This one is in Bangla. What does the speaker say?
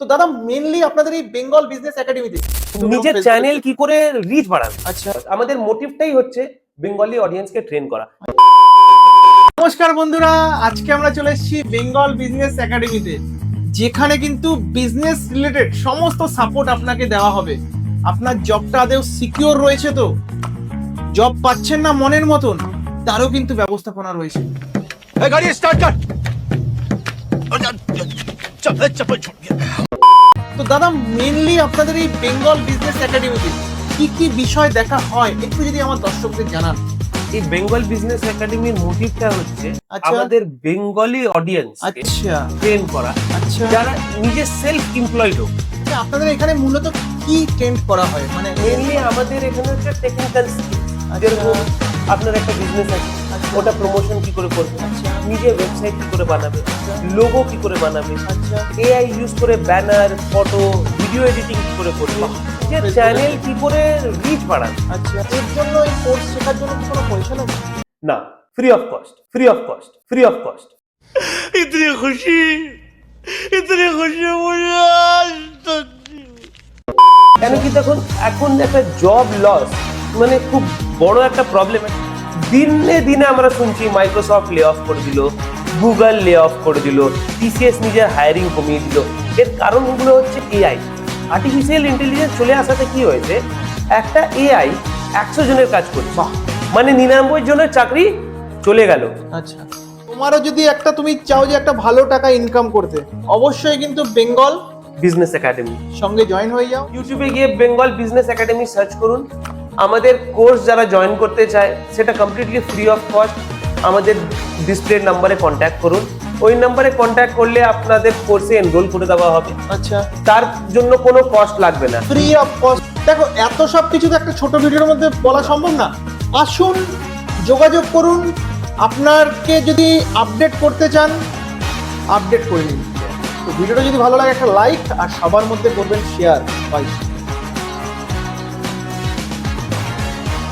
তো দাদা মেনলি আপনাদের এই বেঙ্গল বিজনেস একাডেমিতে নিজের চ্যানেল কি করে রিচ বাড়ান আচ্ছা আমাদের মোটিভটাই হচ্ছে বেঙ্গলি অডিয়েন্সকে ট্রেন করা নমস্কার বন্ধুরা আজকে আমরা চলে এসেছি বেঙ্গল বিজনেস একাডেমিতে যেখানে কিন্তু বিজনেস রিলেটেড সমস্ত সাপোর্ট আপনাকে দেওয়া হবে আপনার জবটা আদেও সিকিওর রয়েছে তো জব পাচ্ছেন না মনের মতন তারও কিন্তু ব্যবস্থাপনা রয়েছে গাড়ি স্টার্ট কর দাদা মেনলি আপনাদের এই বেঙ্গল বিজনেস একাডেমিতে কি কি বিষয় দেখা হয়? একটু যদি আমার দর্শকদের জানান। এই বেঙ্গল বিজনেস একাডেমির মোটিভটা হচ্ছে আচ্ছা। আমাদের বেঙ্গলি অডিয়েন্স আচ্ছা। ট্রেন করা। আচ্ছা। যারা নিজে সেলফ এমপ্লয়েড হোক। আচ্ছা, আপনাদের এখানে মূলত কি ট্রেন্ড করা হয়? মানে মেনলি আমাদের এখানে হচ্ছে টেকনিক্যাল স্কিল যেরকম আপনার একটা বিজনেস আছে আচ্ছা। ওটা প্রমোশন কি করে করবে? আচ্ছা। নিজের ওয়েবসাইট কি করে বানাবে? আচ্ছা। লোগো কি করে বানাবে? এআই ইউজ করে ব্যানার ফটো ভিডিও এডিটিং কি করে করবে? যে চ্যানেল কি করে রিচ বাড়াবে? আচ্ছা। এর জন্য এই কোর্স শেখার জন্য কি কোনো পয়সা লাগে না free of cost free of cost free of cost ইতনি খুশি ইতনি খুশি কেন কি দেখুন এখন একটা জব লস মানে খুব বড় একটা প্রবলেম দিনে দিনে আমরা শুনছি মাইক্রোসফট লে অফ করে দিল গুগল লে অফ করে দিল টিসিএস নিজের হায়ারিং কমিয়ে দিল। এর কারণগুলো হচ্ছে এআই আর্টিফিশিয়াল ইন্টেলিজেন্স চলে আসাতে কি হয়েছে? একটা এআই একশো জনের কাজ করছে। বাহ। মানে নিরানব্বই জনের চাকরি চলে গেল। আচ্ছা। তোমারও যদি একটা তুমি চাও যে একটা ভালো টাকা ইনকাম করতে অবশ্যই কিন্তু বেঙ্গল বিজনেস একাডেমি সঙ্গে জয়েন হয়ে যাও। ইউটিউবে গিয়ে বেঙ্গল বিজনেস একাডেমি সার্চ করুন। আমাদের কোর্স যারা জয়েন করতে চায় সেটা কমপ্লিটলি ফ্রি অফ কস্ট আমাদের ডিসপ্লে নাম্বারে কন্ট্যাক্ট করুন। ওই নাম্বারে কন্ট্যাক্ট করলে আপনাদের কোর্সে এনরোল করে দেওয়া হবে। আচ্ছা। তার জন্য কোনো কস্ট লাগবে না। ফ্রি অফ কস্ট দেখো এত সব কিছু তো একটা ছোট ভিডিওর মধ্যে বলা সম্ভব না। আসুন যোগাযোগ করুন। আপনারকে যদি আপডেট করতে চান আপডেট করে নিন। তো ভিডিওটা যদি ভালো লাগে একটা লাইক আর সবার মধ্যে করবেন শেয়ার বাই